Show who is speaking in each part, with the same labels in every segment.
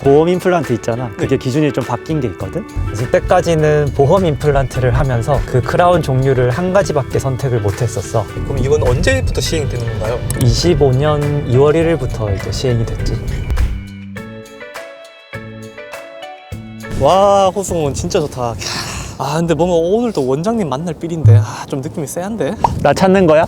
Speaker 1: 보험 임플란트 있잖아. 그게 기준이 좀 바뀐 게 있거든. 이때까지는 보험 임플란트를 하면서 그 크라운 종류를 한 가지밖에 선택을 못 했었어.
Speaker 2: 그럼 이건 언제부터 시행되는 건가요?
Speaker 1: 25년 2월 1일부터 이제 시행이 됐지.
Speaker 2: 와 호수공원 진짜 좋다. 아 근데 뭔가 오늘도 원장님 만날 삘인데 아, 좀 느낌이 세한데?
Speaker 1: 나 찾는 거야?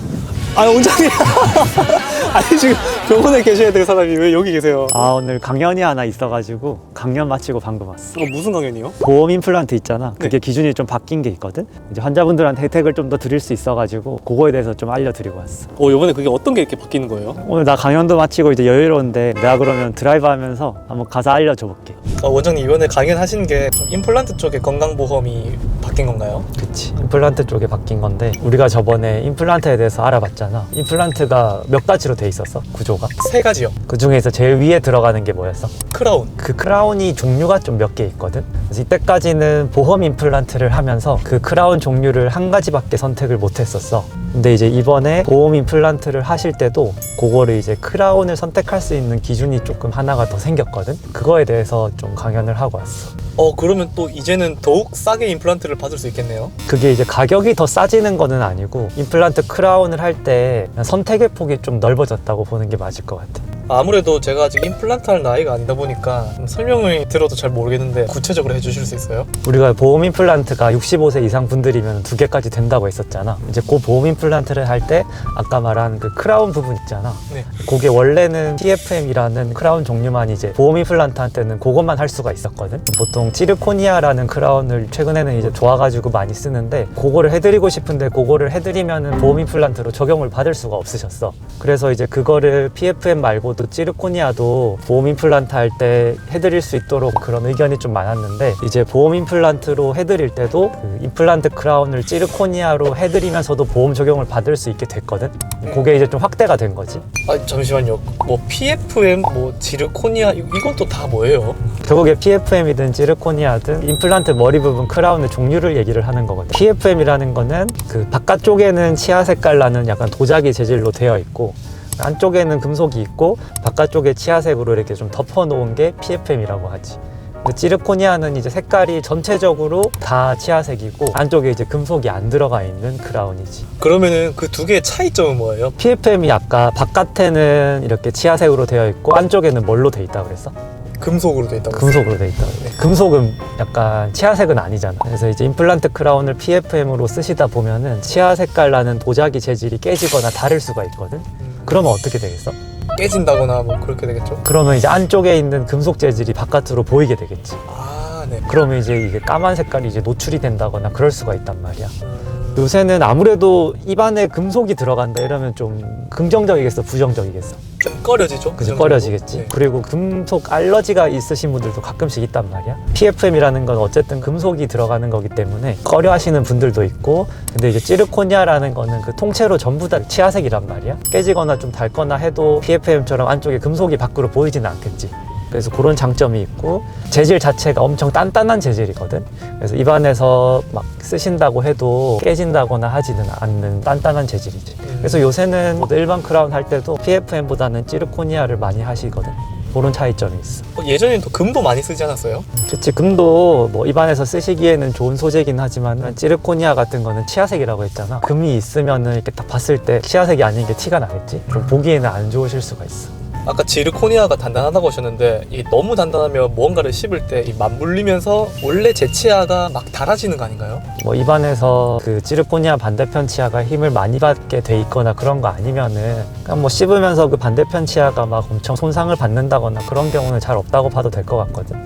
Speaker 2: 아 원장님 아니 지금 병원에 계셔야 될 사람이 왜 여기 계세요?
Speaker 1: 아 오늘 강연이 하나 있어가지고 강연 마치고 방금 왔어.
Speaker 2: 어, 무슨 강연이요?
Speaker 1: 보험 임플란트 있잖아. 그게
Speaker 2: 네.
Speaker 1: 기준이 좀 바뀐 게 있거든. 이제 환자분들한테 혜택을 좀 더 드릴 수 있어가지고 그거에 대해서 좀 알려드리고 왔어.
Speaker 2: 어 이번에 그게 어떤 게 이렇게 바뀌는 거예요?
Speaker 1: 오늘 나 강연도 마치고 이제 여유로운데 내가 그러면 드라이브 하면서 한번 가서 알려줘 볼게.
Speaker 2: 어, 원장님 이번에 강연하신 게 임플란트 쪽에 건강보험이 바뀐 건가요?
Speaker 1: 그치. 임플란트 쪽에 바뀐 건데 우리가 저번에 임플란트에 대해서 알아봤잖아. 임플란트가 몇 가지로 돼 있었어? 구조가?
Speaker 2: 세 가지요.
Speaker 1: 그 중에서 제일 위에 들어가는 게 뭐였어?
Speaker 2: 크라운.
Speaker 1: 그 크라운이 종류가 좀 몇 개 있거든. 그래서 이때까지는 보험 임플란트를 하면서 그 크라운 종류를 한 가지밖에 선택을 못 했었어. 근데 이제 이번에 보험 임플란트를 하실 때도 그거를 이제 크라운을 선택할 수 있는 기준이 조금 하나가 더 생겼거든. 그거에 대해서 좀 강연을 하고 왔어.
Speaker 2: 어 그러면 또 이제는 더욱 싸게 임플란트를 받을 수 있겠네요.
Speaker 1: 그게 이제 가격이 더 싸지는 거는 아니고 임플란트 크라운을 할 때 선택의 폭이 좀 넓어졌다고 보는 게 맞을 것 같아.
Speaker 2: 아무래도 제가 아직 임플란트 할 나이가 아니다 보니까 좀 설명을 들어도 잘 모르겠는데 구체적으로 해주실 수 있어요?
Speaker 1: 우리가 보험 임플란트가 65세 이상 분들이면 두 개까지 된다고 했었잖아. 이제 그 보험 임플란트를 할 때 아까 말한 그 크라운 부분 있잖아.
Speaker 2: 네.
Speaker 1: 그게 원래는 TFM이라는 크라운 종류만 이제 보험 임플란트한테는 그것만 할 수가 있었거든. 보통 지르코니아라는 크라운을 최근에는 이제 좋아가지고 많이 쓰는데 그거를 해드리고 싶은데 그거를 해드리면은 보험 임플란트로 적용을 받을 수가 없으셨어. 그래서 이제 그거를 PFM 말고도 지르코니아도 보험 임플란트 할 때 해드릴 수 있도록 그런 의견이 좀 많았는데 이제 보험 임플란트로 해드릴 때도 그 임플란트 크라운을 지르코니아로 해드리면서도 보험 적용을 받을 수 있게 됐거든. 그게 이제 좀 확대가 된 거지.
Speaker 2: 아 잠시만요. 뭐 PFM, 뭐 지르코니아 이- 이건 또 다 뭐예요?
Speaker 1: 결국에 PFM이든 지르코니아든 임플란트 머리 부분 크라운의 종류를 얘기를 하는 거거든. PFM이라는 거는 그 바깥쪽에는 치아 색깔 나는 약간 도자기 재질로 되어 있고 안쪽에는 금속이 있고 바깥쪽에 치아색으로 이렇게 좀 덮어 놓은 게 PFM이라고 하지. 근데 지르코니아는 이제 색깔이 전체적으로 다 치아색이고 안쪽에 이제 금속이 안 들어가 있는 크라운이지.
Speaker 2: 그러면은 그 두 개의 차이점은 뭐예요?
Speaker 1: PFM이 아까 바깥에는 이렇게 치아색으로 되어 있고 안쪽에는 뭘로 돼 있다 그랬어?
Speaker 2: 금속으로 돼 있다고.
Speaker 1: 금속으로 돼 있다. 네. 금속은 약간 치아색은 아니잖아. 그래서 이제 임플란트 크라운을 PFM으로 쓰시다 보면은 치아 색깔 나는 도자기 재질이 깨지거나 다를 수가 있거든.
Speaker 2: 음,
Speaker 1: 그러면 어떻게 되겠어?
Speaker 2: 깨진다거나 뭐 그렇게 되겠죠?
Speaker 1: 그러면 이제 안쪽에 있는 금속 재질이 바깥으로 보이게 되겠지.
Speaker 2: 아 네.
Speaker 1: 그러면 이제 이게 까만 색깔이 이제 노출이 된다거나 그럴 수가 있단 말이야.
Speaker 2: 음,
Speaker 1: 요새는 아무래도 입안에 금속이 들어간다 이러면 좀 긍정적이겠어, 부정적이겠어?
Speaker 2: 좀 꺼려지죠?
Speaker 1: 그지
Speaker 2: 그
Speaker 1: 꺼려지겠지.
Speaker 2: 네.
Speaker 1: 그리고 금속 알러지가 있으신 분들도 가끔씩 있단 말이야. PFM이라는 건 어쨌든 금속이 들어가는 거기 때문에 꺼려하시는 분들도 있고, 근데 이제 찌르코니아라는 거는 그 통째로 전부 다 치아색이란 말이야. 깨지거나 좀 닳거나 해도 PFM처럼 안쪽에 금속이 밖으로 보이지는 않겠지. 그래서 그런 장점이 있고 재질 자체가 엄청 단단한 재질이거든. 그래서 입안에서 막 쓰신다고 해도 깨진다거나 하지는 않는 단단한 재질이지.
Speaker 2: 음.
Speaker 1: 그래서 요새는 모두 일반 크라운 할 때도 PFM보다는 찌르코니아를 많이 하시거든. 그런 차이점이 있어.
Speaker 2: 어, 예전에는 또 금도 많이 쓰지 않았어요?
Speaker 1: 그치 금도 뭐 입안에서 쓰시기에는 좋은 소재긴 하지만 찌르코니아 같은 거는 치아색이라고 했잖아. 금이 있으면은 이렇게 딱 봤을 때 치아색이 아닌 게 티가 나겠지. 그럼 보기에는 안 좋으실 수가 있어.
Speaker 2: 아까 지르코니아가 단단하다고 하셨는데 이 너무 단단하면 무언가를 씹을 때 이 맞물리면서 원래 제 치아가 막 닳아지는 거 아닌가요?
Speaker 1: 뭐 입안에서 그 찌르코니아 반대편 치아가 힘을 많이 받게 돼 있거나 그런 거 아니면은 그냥 뭐 씹으면서 그 반대편 치아가 막 엄청 손상을 받는다거나 그런 경우는 잘 없다고 봐도 될 것 같거든.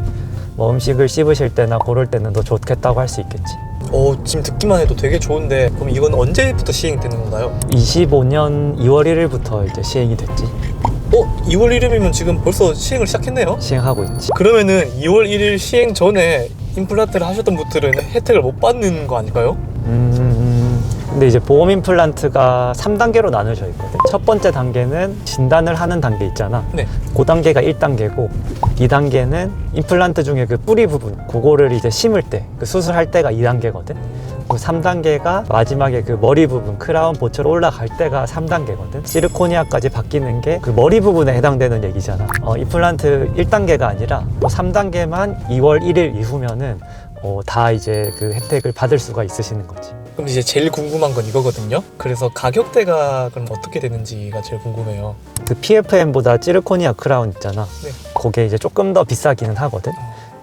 Speaker 1: 뭐 음식을 씹으실 때나 고를 때는 더 좋겠다고 할 수 있겠지.
Speaker 2: 어 지금 듣기만 해도 되게 좋은데 그럼 이건 언제부터 시행되는 건가요?
Speaker 1: 25년 2월 1일부터 이제 시행이 됐지.
Speaker 2: 어 2월 1일이면 지금 벌써 시행을 시작했네요?
Speaker 1: 시행하고 있지.
Speaker 2: 그러면은 2월 1일 시행 전에 임플란트를 하셨던 분들은 혜택을 못 받는 거 아닐까요?
Speaker 1: 음, 근데 이제 보험 임플란트가 3단계로 나눠져 있거든. 첫 번째 단계는 진단을 하는 단계 있잖아.
Speaker 2: 네.
Speaker 1: 그 단계가 1단계고 2단계는 임플란트 중에 그 뿌리 부분 그거를 이제 심을 때 그 수술할 때가 2단계거든. 그 3단계가 마지막에 그 머리 부분 크라운 보철 올라갈 때가 3단계거든. 시르코니아까지 바뀌는 게 그 머리 부분에 해당되는 얘기잖아. 어, 임플란트 1단계가 아니라 3단계만 2월 1일 이후면은 어, 다 이제 그 혜택을 받을 수가 있으시는 거지.
Speaker 2: 그럼 이제 제일 궁금한 건 이거거든요. 그래서 가격대가 그럼 어떻게 되는지가 제일 궁금해요.
Speaker 1: 그 PFM보다 찌르코니아 크라운 있잖아.
Speaker 2: 네.
Speaker 1: 그게 이제 조금 더 비싸기는 하거든.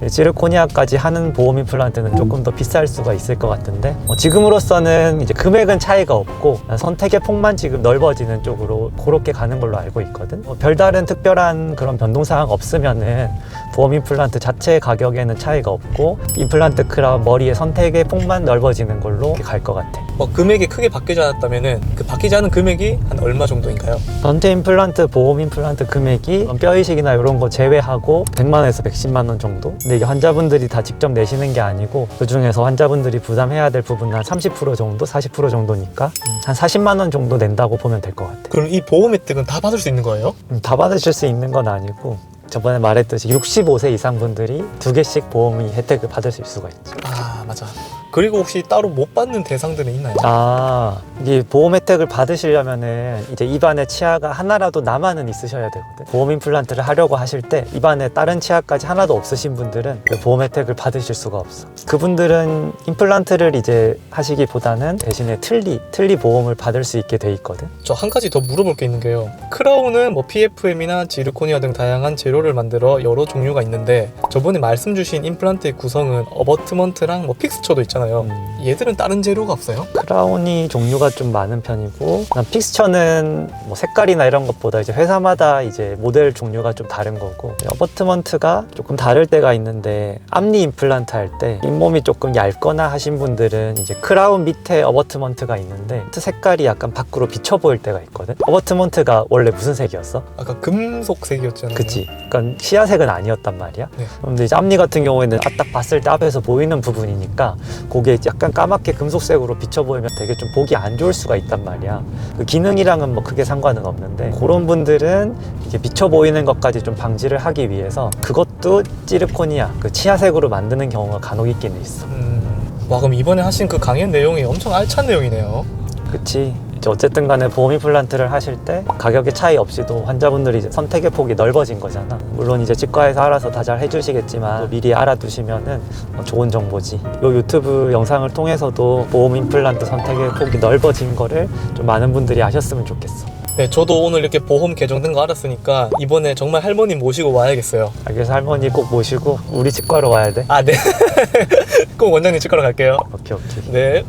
Speaker 1: 찌르코니아까지 하는 보험 임플란트는 조금 더 비쌀 수가 있을 것 같은데 어, 지금으로서는 이제 금액은 차이가 없고 선택의 폭만 지금 넓어지는 쪽으로 그렇게 가는 걸로 알고 있거든. 어, 별다른 특별한 그런 변동 사항 없으면은 보험 임플란트 자체 가격에는 차이가 없고 임플란트 크라운 머리의 선택의 폭만 넓어지는 걸로 갈 것 같아.
Speaker 2: 뭐 금액이 크게 바뀌지 않았다면은 그 바뀌지 않은 금액이 한 얼마 정도인가요?
Speaker 1: 전체 임플란트 보험 임플란트 금액이 뼈 이식이나 이런 거 제외하고 100만 원에서 110만 원 정도. 근데 이게 환자분들이 다 직접 내시는 게 아니고 그 중에서 환자분들이 부담해야 될 부분은 한 30% 정도, 40% 정도니까 한 40만 원 정도 낸다고 보면 될 것 같아.
Speaker 2: 그럼 이 보험 혜택은 다 받을 수 있는 거예요?
Speaker 1: 음, 다 받으실 수 있는 건 아니고 저번에 말했듯이 65세 이상 분들이 두 개씩 보험이 혜택을 받을 수 있을 수가 있지.
Speaker 2: 아 맞아. 그리고 혹시 따로 못 받는 대상들은 있나요?
Speaker 1: 아, 이게 보험 혜택을 받으시려면은 이제 입안에 치아가 하나라도 남아는 있으셔야 되거든. 보험 임플란트를 하려고 하실 때 입안에 다른 치아까지 하나도 없으신 분들은 그 보험 혜택을 받으실 수가 없어. 그분들은 임플란트를 이제 하시기보다는 대신에 틀니, 틀니 보험을 받을 수 있게 돼 있거든.
Speaker 2: 저 한 가지 더 물어볼 게 있는 게요. 크라운은 뭐 PFM이나 지르코니아 등 다양한 재료를 만들어 여러 종류가 있는데 저번에 말씀 주신 임플란트의 구성은 어버트먼트랑 뭐 픽스처도 있잖아요.
Speaker 1: 음,
Speaker 2: 얘들은 다른 재료가 없어요?
Speaker 1: 크라운이 종류가 좀 많은 편이고 그다음 픽스처는 뭐 색깔이나 이런 것보다 이제 회사마다 이제 모델 종류가 좀 다른 거고 어버트먼트가 조금 다를 때가 있는데 앞니 임플란트 할 때 잇몸이 조금 얇거나 하신 분들은 이제 크라운 밑에 어버트먼트가 있는데 색깔이 약간 밖으로 비쳐 보일 때가 있거든 어버트먼트가 원래 무슨 색이었어?
Speaker 2: 아까 금속색이었잖아요.
Speaker 1: 그치. 그러니까 시야색은 아니었단 말이야.
Speaker 2: 네.
Speaker 1: 근데 이제 앞니 같은 경우에는 아, 딱 봤을 때 앞에서 보이는 부분이니까 그게 약간 까맣게 금속색으로 비쳐 보이면 되게 좀 보기 안 좋을 수가 있단 말이야. 그 기능이랑은 뭐 크게 상관은 없는데 그런 분들은 이게 비쳐 보이는 것까지 좀 방지를 하기 위해서 그것도 찌르코니아 그 치아색으로 만드는 경우가 간혹 있기는 있어.
Speaker 2: 음, 와 그럼 이번에 하신 그 강연 내용이 엄청 알찬 내용이네요.
Speaker 1: 그치. 이제 어쨌든 간에 보험 임플란트를 하실 때 가격의 차이 없이도 환자분들이 선택의 폭이 넓어진 거잖아. 물론 이제 치과에서 알아서 다 잘 해주시겠지만 또 미리 알아두시면은 어, 좋은 정보지. 요 유튜브 영상을 통해서도 보험 임플란트 선택의 폭이 넓어진 거를 좀 많은 분들이 아셨으면 좋겠어.
Speaker 2: 네, 저도 오늘 이렇게 보험 개정된 거 알았으니까 이번에 정말 할머니 모시고 와야겠어요.
Speaker 1: 아, 그래서 할머니 꼭 모시고 우리 치과로 와야 돼.
Speaker 2: 아, 네. 꼭 원장님 치과로 갈게요.
Speaker 1: 오케이 오케이.
Speaker 2: 네.